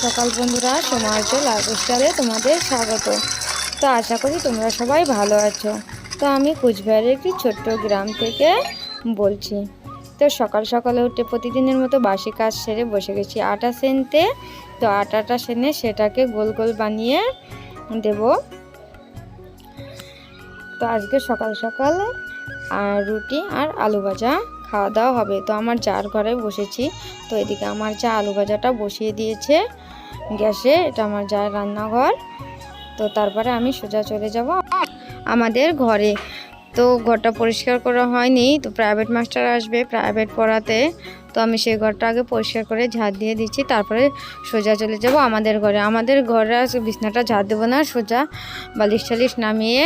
সকাল বন্ধুরা সমাজ লাইফস্টাইলে তোমাদের স্বাগত। তো আশা করি তোমরা সবাই ভালো আছো। তো আমি কুচবিহারের একটি ছোট্ট গ্রাম থেকে বলছি। তো সকাল সকালে উঠে প্রতিদিনের মতো বাসি কাজ সেরে বসে গেছি আটা সেনতে। তো আটাটা সেনে সেটাকে গোল গোল বানিয়ে দেব। তো আজকে সকাল সকাল আর রুটি আর আলু ভাজা। খাওয়া দাওয়া হবে। তো আমার চার ঘরে বসেছি। তো এদিকে আমার চা আলু ভাজাটা বসিয়ে দিয়েছে গ্যাসে, এটা আমার যার রান্নাঘর। তো তারপরে আমি সোজা চলে যাব আমাদের ঘরে। তো ঘরটা পরিষ্কার করা হয়নি, তো প্রাইভেট মাস্টার আসবে প্রাইভেট পড়াতে। তো আমি সেই ঘরটা আগে পরিষ্কার করে ঝাড় দিয়ে দিচ্ছি, তারপরে সোজা চলে যাব আমাদের ঘরে। আমাদের ঘরে বিছনাটা ঝাড় দেবো না, সোজা বালিশ টালিশ নামিয়ে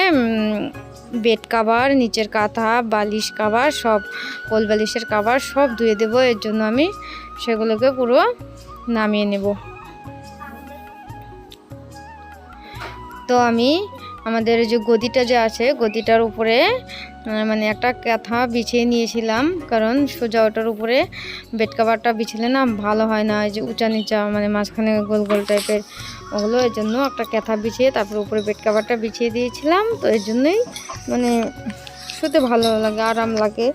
বেড কাভার নিচের কাঁথা, বালিশ কাভার সব কোল বালিশের কাভার সব ধুয়ে দেবো, এর জন্য আমি সেগুলোকে পুরো নামিয়ে নেব। তো আমি আমাদের যে গদিটা যে আছে, গদিটার উপরে মানে একটা কাঁথা বিছিয়ে নিয়েছিলাম, কারণ সোজা ওটার উপরে বেড কাভারটা বিছালে না ভালো হয় না যে উঁচা নিচা মানে মাঝখানে গোল গোল টাইপের ওগুলো এর জন্য একটা কাঁথা বিছিয়ে তারপর উপরে বেড কাভারটা বিছিয়ে দিয়েছিলাম, তো এর জন্যই মানে শুতে ভালো লাগে, আরাম লাগে।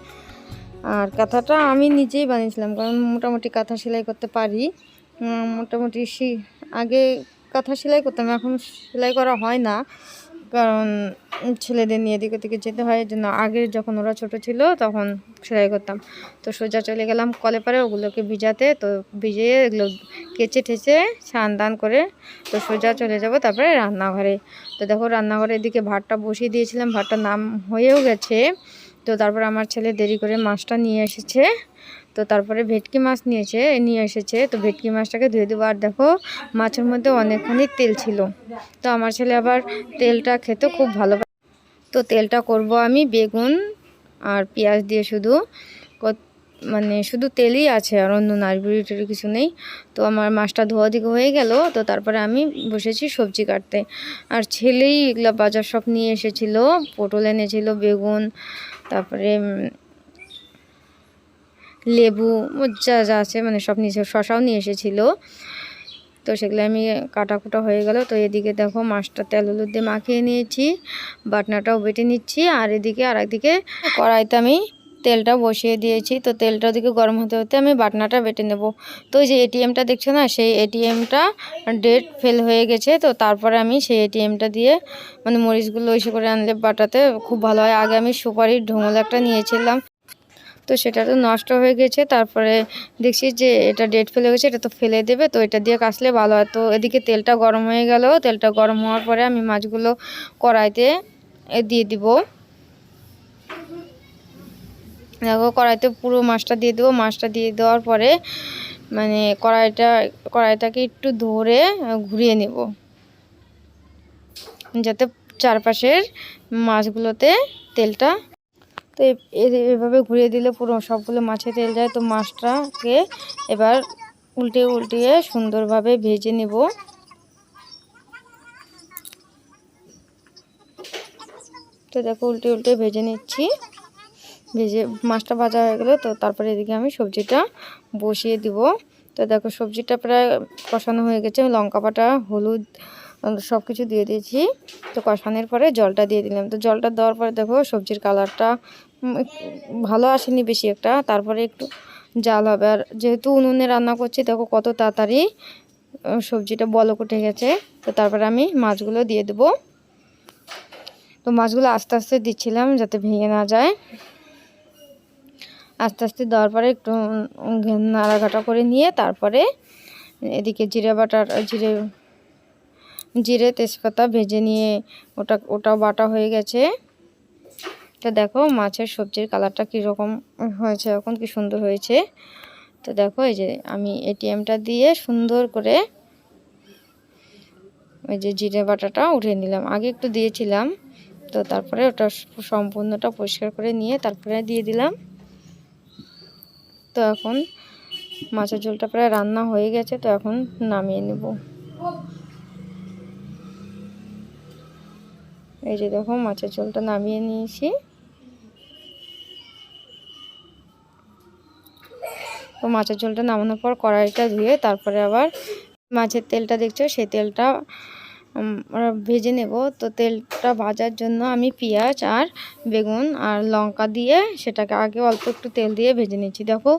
আর কাঁথাটা আমি নিজেই বানিয়েছিলাম, কারণ মোটামুটি কাঁথা সেলাই করতে পারি। মোটামুটি আগে কাঁথা সেলাই করতাম, এখন সেলাই করা হয় না। কারণ ছেলেদের নিয়ে এদিক ওদিকে যেতে হয় জন্য আগে যখন ওরা ছোট ছিল তখন সেলাই করতাম। তো সোজা চলে গেলাম কলে পারে ওগুলোকে ভিজাতে, তো ভিজিয়ে এগুলো কেচে ঠেচে স্নান দান করে, তো সোজা চলে যাব তারপরে রান্নাঘরে। তো দেখো রান্নাঘরের দিকে ভাতটা বসিয়ে দিয়েছিলাম ভাতটা নাম হয়েও গেছে। তো তারপর আমার ছেলে দেরি করে মাছটা নিয়ে এসেছে। তো তারপরে ভেটকি মাছ নিয়েছে, নিয়ে এসেছে। তো ভেটকি মাছটাকে ধুয়ে দেবো। আর দেখো, মাছের মধ্যে অনেকখানি তেল ছিল। তো আমার ছেলে আবার তেলটা খেতে খুব ভালো তো তেলটা করব আমি বেগুন আর পেঁয়াজ দিয়ে শুধু। মানে শুধু তেলই আছে আর অন্য নাড়বুড়ি টুড়ি কিছু নেই। তো আমার মাছটা ধোয়া দিকে হয়ে গেল। তো তারপরে আমি বসেছি সবজি কাটতে। আর ছেলেই এগুলো বাজার সব নিয়ে এসেছিল, পটল এনেছিল, বেগুন, তারপরে লেবু যা যা আছে মানে সব নিয়ে শশাও নিয়ে এসেছিল। তো সেগুলো আমি কাটা কুটা হয়ে গেল। তো এদিকে দেখো মাছটা তেল হলুদ দিয়ে মাখিয়ে নিয়েছি, বাটনাটাও বেটে নিচ্ছি, আর এদিকে আর একদিকে কড়াইতে আমি তেলটা বসিয়ে দিয়েছি। তো তেলটা ওদিকে গরম হতে হতে আমি বাটনাটা বেটে নেব। তো যে এটিএমটা দেখছ না, সেই এটিএমটা ডেট ফেল হয়ে গেছে। তো তারপরে আমি সেই এটিএমটা দিয়ে মানে মরিচগুলো ওইসে করে আনলে বাটাতে খুব ভালো হয়। আগে আমি সুপারির ঢোঙল একটা নিয়েছিলাম। তো সেটা তো নষ্ট হয়ে গেছে। তারপরে দেখছি যে এটা ডেট ফেলে গেছে এটা তো ফেলে দেবে, তো এটা দিয়ে কাচলে ভালো হয়। তো এদিকে তেলটা গরম হয়ে গেল। তেলটা গরম হওয়ার পরে আমি মাছগুলো কড়াইতে দিয়ে দিব। দেখো, কড়াইতে পুরো মাছটা দিয়ে দেবো। মাছটা দিয়ে দেওয়ার পরে মানে কড়াইটা, কড়াইটাকে একটু ধরে ঘুরিয়ে নেব। যাতে চারপাশের মাছগুলোতে তেলটা তো এভাবে ঘুরিয়ে দিলে পুরো সবগুলো মাছে তেল যায়। তো মাছটাকে এবার উল্টে উল্টিয়ে সুন্দরভাবে ভেজে নেব। তো দেখো উল্টে উল্টে ভেজে নিচ্ছি। ভেজে মাছটা ভাজা হয়ে গেলো তো তারপরে এদিকে আমি সবজিটা বসিয়ে দিব। তো দেখো সবজিটা প্রায় কষানো হয়ে গেছে। লঙ্কা বাটা, হলুদ সব কিছু দিয়ে দিয়েছি। তো কষানোর পরে জলটা দিয়ে দিলাম। তো জলটা দেওয়ার পরে দেখো সবজির কালারটা ভালো আসেনি বেশি একটা। তারপরে একটু জাল হবে। আর যেহেতু উনুনে রান্না করছি, দেখো কত তাড়াতাড়ি সবজিটা বলক উঠে গেছে। তো তারপরে আমি মাছগুলো দিয়ে দেবো। তো মাছগুলো আস্তে আস্তে দিচ্ছিলাম যাতে ভেঙে না যায়। আস্তে আস্তে দেওয়ার পরে একটু নাড়াঘাটা করে নিয়ে তারপরে এদিকে জিরে বাটার, জিরে জিরে তেজপাতা ভেজে নিয়ে ওটা, ওটাও বাটা হয়ে গেছে। তো দেখো মাছের সবজির কালারটা কীরকম হয়েছে, এখন কি সুন্দর হয়েছে। তো দেখো এই যে আমি এটিএমটা দিয়ে সুন্দর করে ওই যে জিরে বাটাটা উঠে নিলাম। আগে একটু দিয়েছিলাম, তো তারপরে ওটা সম্পূর্ণটা পরিষ্কার করে নিয়ে তারপরে দিয়ে দিলাম। তো এখন মাছের ঝোলটা প্রায় রান্না হয়ে গেছে, তো এখন নামিয়ে নেব। এই যে দেখো মাছের ঝোলটা নামিয়ে নিয়েছি। তো মাছের ঝোলটা নামানোর পর কড়াইটা ধুয়ে তারপরে আবার মাছের তেলটা দেখছ, সেই তেলটা ভেজে নেব। তো তেলটা ভাজার জন্য আমি পেঁয়াজ আর বেগুন আর লঙ্কা দিয়ে সেটাকে আগে অল্প একটু তেল দিয়ে ভেজে নিচ্ছি। দেখো,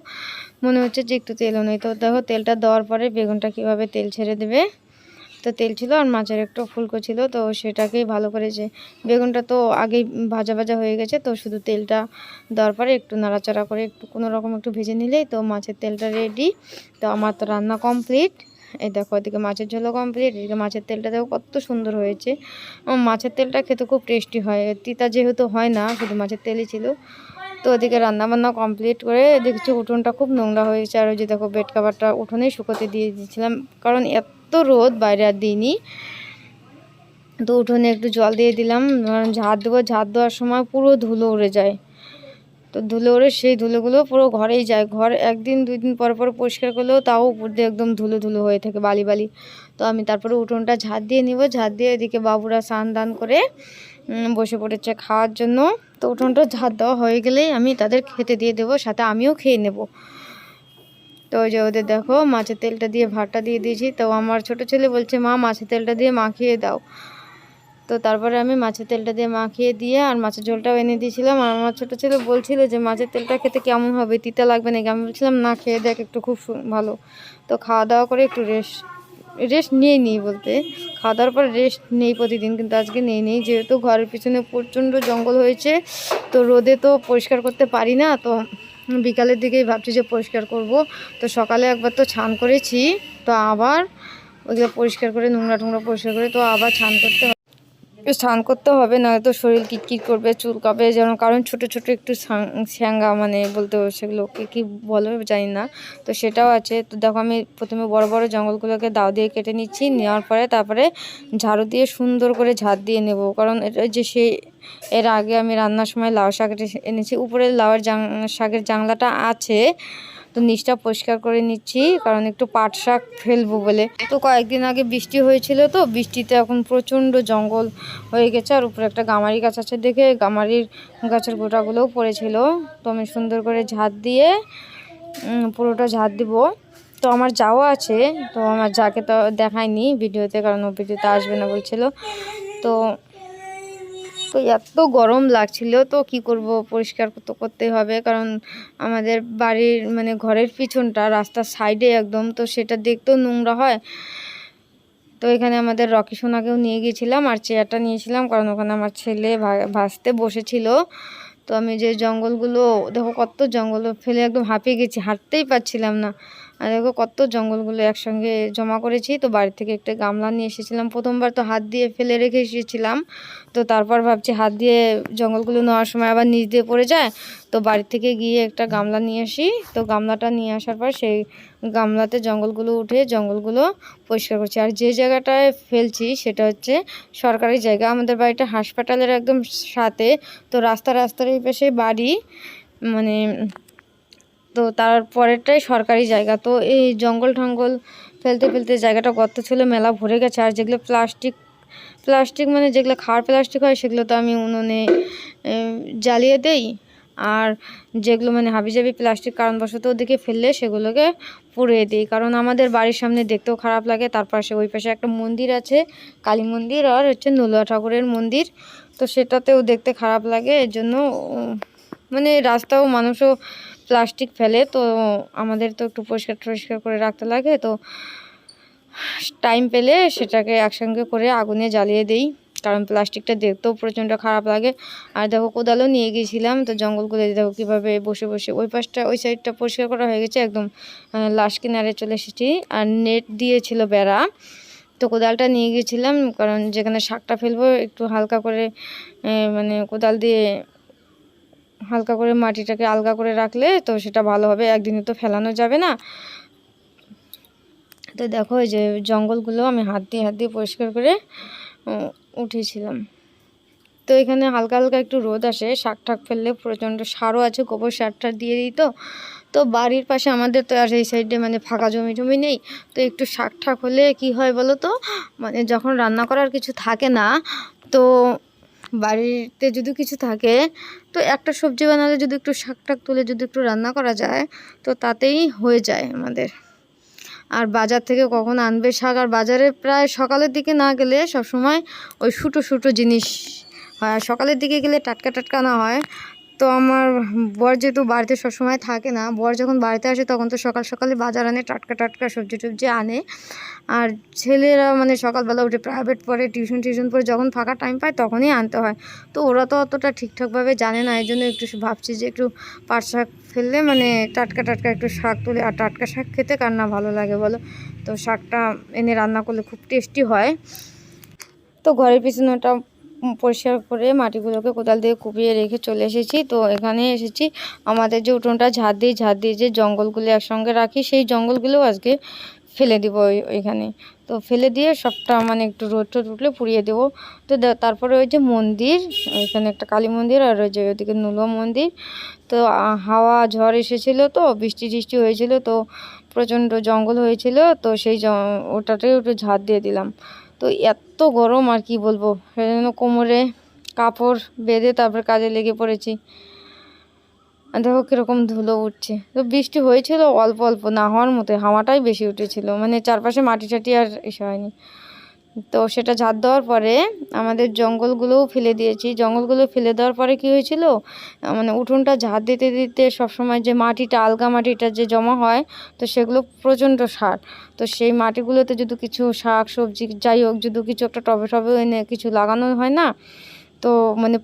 মনে হচ্ছে যে একটু তেলও নেই। তো দেখো, তেলটা দেওয়ার পরে বেগুনটা কীভাবে তেল ছেড়ে দেবে? তো তেল ছিল আর মাছের একটু ফুলকো ছিল, তো সেটাকেই ভালো করে যে বেগুনটা তো আগেই ভাজা ভাজা হয়ে গেছে, তো শুধু তেলটা দেওয়ার পরে একটু নাড়াচাড়া করে একটু কোনো রকম একটু ভেজে নিলেই তো মাছের তেলটা রেডি তো আমার তো রান্না কমপ্লিট এই দেখো এদিকে মাছের ঝোলও কমপ্লিট এদিকে মাছের তেলটা দেখো কত সুন্দর হয়েছে। মাছের তেলটা খেতে খুব টেস্টি হয়, তিতা যেহেতু হয় না, শুধু মাছের তেলই ছিল। তো ওদিকে রান্নাবান্না কমপ্লিট করে দেখছি উঠোনটা খুব নোংরা হয়েছে, আর ওই যে দেখো বেড কাভারটা উঠোনেই শুকোতে দিয়ে দিয়েছিলাম, কারণ এত রোদ বাইরে আর দিইনি। তো উঠোনে একটু জল দিয়ে দিলাম। ঝাড় দেবো, ঝাড় দেওয়ার সময় পুরো ধুলো উড়ে যায়। তো ধুলো উড়ে সেই ধুলোগুলো পুরো ঘরেই যায়। ঘর একদিন, দুই দিন পর পর পরিষ্কার করলেও তাও উপর দিয়ে একদম ধুলো ধুলো হয়ে থাকে, বালি বালি। তো আমি তারপরে উঠোনটা ঝাড় দিয়ে নিব। ঝাড় দিয়ে এদিকে বাবুরা স্নান দান করে বসে পড়েছে খাওয়ার জন্য। তো উঠোনটা ঝাড় দেওয়া হয়ে গেলেই আমি তাদের খেতে দিয়ে দেবো, সাথে আমিও খেয়ে নেব। তো ওই যে ওদের দেখো, মাছের তেলটা দিয়ে ভাতটা দিয়ে দিয়েছি। তো আমার ছোট ছেলে বলছে, মা, মাছের তেলটা দিয়ে মাখিয়ে দাও। তো তারপরে আমি মাছের তেলটা দিয়ে মাখিয়ে দিয়ে আর মাছের ঝোলটাও এনে দিয়েছিলাম। আর আমার ছোটো ছেলে বলছিল যে, মাছের তেলটা খেতে কেমন হবে? তিতা লাগবে নাকি? আমি বলছিলাম, না, খেয়ে দেখ একটু খুব ভালো। তো খাওয়া দাওয়া করে একটু রেস্ট রেস্ট নিয়ে নিই বলতে। খাওয়া দাওয়ার পর রেস্ট নেই প্রতিদিন, কিন্তু আজকে নেই নেই। যেহেতু ঘরের পিছনে প্রচণ্ড জঙ্গল হয়েছে, তো রোদে তো পরিষ্কার করতে পারি না, তো বিকালের দিকেই ভাবছি যে পরিষ্কার করব। তো সকালে একবার তো ছান করেছি, তো আবার ওইগুলো পরিষ্কার করে নোংরা টোংরা পরিষ্কার করে তো আবার ছান করতে স্নান করতে হবে না তো শরীর কিটকিট করবে চুলকাবে যেন কারণ ছোট ছোট একটু স্যাঙ্গা মানে বলতে সেগুলোকে কি বলে জানি না। তো সেটাও আছে। তো দেখো আমি প্রথমে বড় বড় জঙ্গলগুলোকে দাও দিয়ে কেটে নিচ্ছি, নেওয়ার পরে তারপরে ঝাড়ু দিয়ে সুন্দর করে ঝাড় দিয়ে নেব। কারণ এটা যে সেই এর আগে আমি রান্নার সময় লাউ শাক এনে- এনেছি উপরে লাউয়ের জাং শাকের জাংলাটা আছে। তো নিচটা পরিষ্কার করে নিচ্ছি, কারণ একটু পাট শাক ফেলব বলে। তো কয়েকদিন আগে বৃষ্টি হয়েছিল তো, বৃষ্টিতে এখন প্রচণ্ড জঙ্গল হয়ে গেছে, আর উপরে একটা গামারি গাছ আছে দেখে গামারির গাছের গোটাগুলোও পড়েছিল। তো আমি সুন্দর করে ঝাড় দিয়ে পুরোটা ঝাড় দিব। তো আমার যাওয়া আছে, তো আমার যাকে তো দেখায়নি ভিডিওতে, কারণ ও ভিডিওতে আসবে না বলছিল। তো তো এত গরম লাগছিল, তো কি করব? পরিষ্কার তো করতে হবে, কারণ আমাদের বাড়ির মানে ঘরের পিছনটা রাস্তার সাইডে একদম, তো সেটা দেখতেও নোংরা হয়। তো এখানে আমাদের রকি সোনাকেও নিয়ে গিয়েছিলাম আর চেয়ারটা নিয়েছিলাম, কারণ ওখানে আমার ছেলে ভাসতে বসেছিল। তো আমি যে জঙ্গলগুলো, দেখো কত জঙ্গল, ফেলে একদম হাঁপিয়ে গেছি, হাঁটতেই পারছিলাম না। আর দেখো কত জঙ্গলগুলো একসঙ্গে জমা করেছি। তো বাড়ি থেকে একটা গামলা নিয়ে এসেছিলাম। প্রথমবার তো হাত দিয়ে ফেলে রেখে এসেছিলাম। তো তারপর ভাবছি হাত দিয়ে জঙ্গলগুলো নেওয়ার সময় আবার নিচ দিয়ে পড়ে যায়। তো বাড়ি থেকে গিয়ে একটা গামলা নিয়ে আসি। তো গামলাটা নিয়ে আসার পর সেই গামলাতে জঙ্গলগুলো উঠে জঙ্গলগুলো পরিষ্কার করছি। আর যে জায়গাটায় ফেলছি সেটা হচ্ছে সরকারি জায়গা। আমাদের বাড়িটা হাসপাতালের একদম সাথে। তো রাস্তা রাস্তার এই পাশে বাড়ি। মানে তো তার পরেরটাই সরকারি জায়গা। তো এই জঙ্গল টঙ্গল ফেলতে ফেলতে জায়গাটা গর্ত ছিল মেলা ভরে গেছে। আর যেগুলো প্লাস্টিক প্লাস্টিক মানে যেগুলো খাওয়ার প্লাস্টিক হয়, সেগুলো তো আমি উনুনে জ্বালিয়ে দেই। আর যেগুলো মানে হাবিজাবি প্লাস্টিক কারণবশত ওদিকে ফেললে সেগুলোকে পুড়িয়ে দিই। কারণ আমাদের বাড়ির সামনে দেখতেও খারাপ লাগে। তার পাশে, ওই পাশে একটা মন্দির আছে, কালী মন্দির আর হচ্ছে নলুয়া ঠাকুরের মন্দির। তো সেটাতেও দেখতে খারাপ লাগে। এর জন্য মানে রাস্তাও মানুষও প্লাস্টিক ফেলে, তো আমাদের তো একটু পরিষ্কার টরিষ্কার করে রাখতে লাগে, তো টাইম পেলে সেটাকে একসঙ্গে করে আগুনে জ্বালিয়ে দিই। কারণ প্লাস্টিকটা দেখতেও প্রচণ্ড খারাপ লাগে। আর দেখো কোদালও নিয়ে গিয়েছিলাম তো জঙ্গলগুলো দেখো কীভাবে বসে বসে ওই পাশটা, ওই সাইডটা পরিষ্কার করা হয়ে গেছে, একদম লাশ কিনারে চলে এসেছি। আর নেট দিয়েছিল বেড়া, তো কোদালটা নিয়ে গিয়েছিলাম কারণ যেখানে শাকটা ফেলব একটু হালকা করে মানে কোদাল দিয়ে হালকা করে মাটিটাকে আলগা করে রাখলে তো সেটা ভালো হবে একদিনে তো ফেলানো যাবে না। তো দেখো যে জঙ্গলগুলো আমি হাত দিয়ে হাত দিয়ে পরিষ্কার করে উঠেছিলাম। তো এখানে হালকা হালকা একটু রোদ আসে, শাক ঠাক ফেললে প্রচণ্ড সারও আছে, গোবর সারটা দিয়ে দিই তো বাড়ির পাশে আমাদের তো আর এই সাইডে মানে ফাঁকা জমি টমি নেই, তো একটু শাক ঠাক হলে কি হয় বলো তো? মানে যখন রান্না করার কিছু থাকে না, তো বাড়িতে যদি কিছু থাকে, তো একটা সবজি বানালে যদি একটু শাক টাক তুলে যদি একটু রান্না করা যায়, তো তাতেই হয়ে যায় আমাদের। আর বাজার থেকে কখন আনবে শাক? আর বাজারে প্রায় সকালের দিকে না গেলে সবসময় ওই শুটো শুটো জিনিস হয়। আর সকালের দিকে গেলে টাটকা টাটকা না হয়। তো আমার বর যেহেতু বাড়িতে সবসময় থাকে না, বর যখন বাড়িতে আসে তখন তো সকাল সকালে বাজার আনে, টাটকা টাটকা সবজি টবজি আনে। আর ছেলেরা মানে সকালবেলা উঠে প্রাইভেট পড়ে টিউশন টিউশন পড়ে, যখন ফাঁকা টাইম পায় তখনই আনতে হয়। তো ওরা তো অতটা ঠিকঠাকভাবে জানে না, এই জন্য একটু ভাবছি যে একটু পাট শাক ফেললে মানে টাটকা টাটকা একটু শাক তুলে, আর টাটকা শাক খেতে কার না ভালো লাগে বলো? তো শাকটা এনে রান্না করলে খুব টেস্টি হয়। তো ঘরের পিছনে ওটা পরিষ্কার করে মাটিগুলোকে কোদাল দিয়ে কুপিয়ে রেখে চলে এসেছি। তো এখানে এসেছি। আমাদের যে উঠোনটা ঝাড় দিয়ে ঝাড় দিয়ে যে জঙ্গলগুলো একসঙ্গে রাখি, সেই জঙ্গলগুলো আজকে ফেলে দিব ওইখানে। তো ফেলে দিয়ে সবটা মানে একটু রোদ টোদ উঠলে পুড়িয়ে দেবো। তো তারপরে ওই যে মন্দির, ওইখানে একটা কালী মন্দির আর ওই যে ওইদিকে নুলো মন্দির। তো হাওয়া, ঝড় এসেছিল তো, বৃষ্টি টিষ্টি হয়েছিল তো, প্রচণ্ড জঙ্গল হয়েছিল তো সেই ওটাতেও একটু ঝাড় দিয়ে দিলাম। তো এত গরম আর কি বলব? জন্য কোমরে কাপড় বেঁধে তারপর কাজে লেগে পড়েছি। দেখো কীরকম ধুলো উঠছে। তো বৃষ্টি হয়েছিল অল্প অল্প, না হওয়ার মতো হাওয়াটাই বেশি উঠেছিল। মানে চারপাশে মাটি টাটি আর এসে হয়নি। তো সেটা ঝাড় দেওয়ার পরে আমাদের জঙ্গলগুলোও ফেলে দিয়েছি। জঙ্গলগুলো ফেলে দেওয়ার পরে কি হয়েছিল? মানে উঠোনটা ঝাড় দিতে দিতে সবসময় যে মাটিটা, আলগা মাটিটা যে জমা হয়, তো সেগুলো প্রচণ্ড সার। তো সেই মাটিগুলোতে যদি কিছু শাক, সবজি, যাই হোক, যদি কিছু একটা টবে টবে এনে কিছু লাগানো হয় না, তো মানে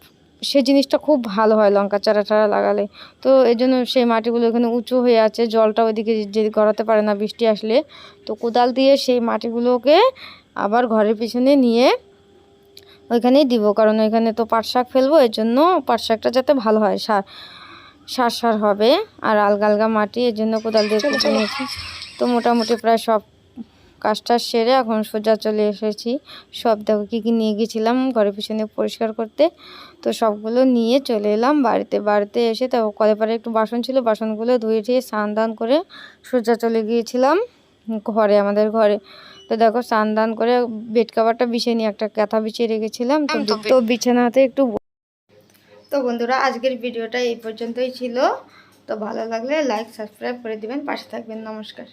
সে জিনিসটা খুব ভালো হয় লঙ্কা চারা টারা লাগালে। তো এই জন্য সেই মাটিগুলো এখানে উঁচু হয়ে আছে, জলটা ওইদিকে যে গড়াতে পারে না বৃষ্টি আসলে। তো কোদাল দিয়ে সেই মাটিগুলোকে আবার ঘরের পিছনে নিয়ে ওইখানেই দিব। কারণ ওইখানে তো পাট শাক ফেলব এর জন্য পাট শাকটা যাতে ভালো হয় সার সার সার হবে। আর আলগা আলগা মাটি এর জন্য কোদাল দিয়ে নিয়েছি। তো মোটামুটি প্রায় সব কাজটা সেরে এখন সোজা চলে এসেছি। সব দেখো কী কী নিয়ে গেছিলাম ঘরের পিছনে পরিষ্কার করতে। তো সবগুলো নিয়ে চলে এলাম বাড়িতে। বাড়িতে এসে তো কলে পারে একটু বাসন ছিল বাসনগুলো ধুয়ে ধুয়ে স্নান দান করে সোজা চলে গিয়েছিলাম। ঘরে আমাদের ঘরে। তো দেখো স্নান দান করে বেড কাভারটা বিছিয়ে নিয়ে একটা কাঁথা বিছিয়ে রেখেছিলাম তো বিছানাতে একটু তো বন্ধুরা আজকের ভিডিওটা এই পর্যন্তই ছিল। তো ভালো লাগলে লাইক সাবস্ক্রাইব করে দিবেন পাশে থাকবেন নমস্কার।